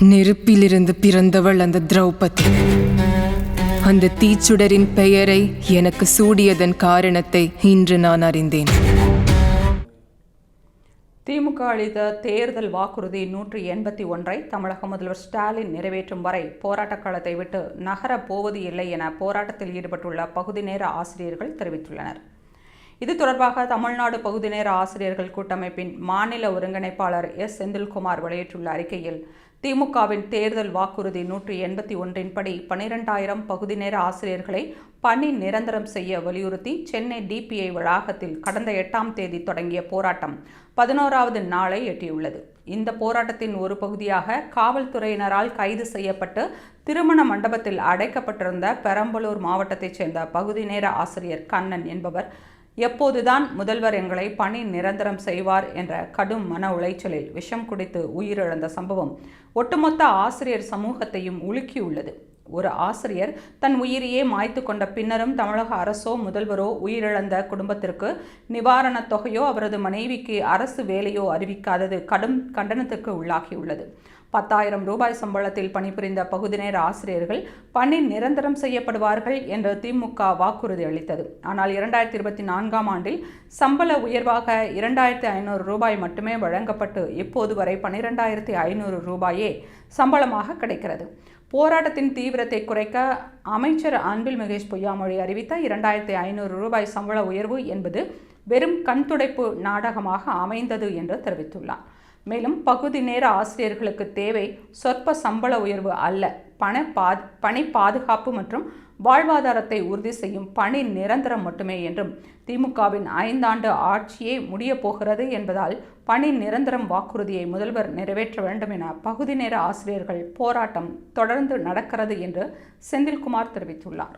நெருப்பிலிருந்து பிறந்தவள் அந்த திரௌபதி. அந்த தீச்சுடரின் பெயரை எனக்கு சூடியதன் காரணத்தை இன்று நான் அறிந்தேன். திமுக அளித்த தேர்தல் வாக்குறுதி நூற்றி எண்பத்தி ஒன்றை தமிழக முதல்வர் ஸ்டாலின் நிறைவேற்றும் வரை போராட்டக் களத்தை விட்டு நகரப் போவது இல்லை என போராட்டத்தில் ஈடுபட்டுள்ள பகுதி நேர ஆசிரியர்கள் தெரிவித்துள்ளனர். இது தொடர்பாக தமிழ்நாடு பகுதி நேர ஆசிரியர்கள் கூட்டமைப்பின் மாநில ஒருங்கிணைப்பாளர் எஸ். செந்தில்குமார் வெளியிட்டுள்ள அறிக்கையில் திமுகவின் தேர்தல் வாக்குறுதி நூற்றி எண்பத்தி ஒன்றின்படி பனிரெண்டாயிரம் பகுதி நேர ஆசிரியர்களை பணி நிரந்தரம் செய்ய வலியுறுத்தி சென்னை டிபிஐ வளாகத்தில் கடந்த எட்டாம் தேதி தொடங்கிய போராட்டம் பதினோராவது நாளை எட்டியுள்ளது. இந்த போராட்டத்தின் ஒரு பகுதியாக காவல்துறையினரால் கைது செய்யப்பட்டு திருமண மண்டபத்தில் அடைக்கப்பட்டிருந்த பெரம்பலூர் மாவட்டத்தைச் சேர்ந்த பகுதி நேர ஆசிரியர் கண்ணன் என்பவர் எப்போதுதான் முதல்வர் எங்களை பணி நிரந்தரம் செய்வார் என்ற கடும் மன உளைச்சலில் விஷம் குடித்து உயிரிழந்த சம்பவம் ஒட்டுமொத்த ஆசிரியர் சமூகத்தையும் உலுக்கியுள்ளது. ஒரு ஆசிரியர் தன் உயிரையே மாய்த்து கொண்ட பின்னரும் தமிழக அரசோ முதல்வரோ உயிரிழந்த குடும்பத்திற்கு நிவாரணத் தொகையோ அவரது மனைவிக்கு அரசு வேலையோ அறிவிக்காதது கடும் கண்டனத்துக்கு உள்ளாகியுள்ளது. பத்தாயிரம் ரூபாய் சம்பளத்தில் பணிபுரிந்த பகுதிநேர ஆசிரியர்கள் பணி நிரந்தரம் செய்யப்படுவார்கள் என்று திமுக வாக்குறுதி அளித்தது. ஆனால் இரண்டாயிரத்தி இருபத்தி நான்காம் ஆண்டில் சம்பள உயர்வாக இரண்டாயிரத்தி ஐநூறு ரூபாய் மட்டுமே வழங்கப்பட்டு இப்போது வரை பன்னிரெண்டாயிரத்தி ஐநூறு ரூபாயே சம்பளமாக கிடைக்கிறது. போராட்டத்தின் தீவிரத்தை குறைக்க அமைச்சர் அன்பில் மகேஷ் பொய்யாமொழி அறிவித்த இரண்டாயிரத்தி ஐநூறு ரூபாய் சம்பள உயர்வு என்பது வெறும் கண்துடைப்பு நாடகமாக அமைந்தது என்று தெரிவித்துள்ளார். மேலும் பகுதி நேர ஆசிரியர்களுக்கு தேவை சொற்ப சம்பள உயர்வு அல்ல. பண பாது பணி பாதுகாப்பு மற்றும் வாழ்வாதாரத்தை உறுதி செய்யும் பணி நிரந்தரம் மட்டுமே என்றும் திமுகவின் ஐந்தாண்டு ஆட்சியே முடிய போகிறது என்பதால் பணி நிரந்தரம் வாக்குறுதியை முதல்வர் நிறைவேற்ற வேண்டும் என பகுதி நேர ஆசிரியர்கள் போராட்டம் தொடர்ந்து நடக்கிறது என்று செந்தில்குமார் தெரிவித்துள்ளார்.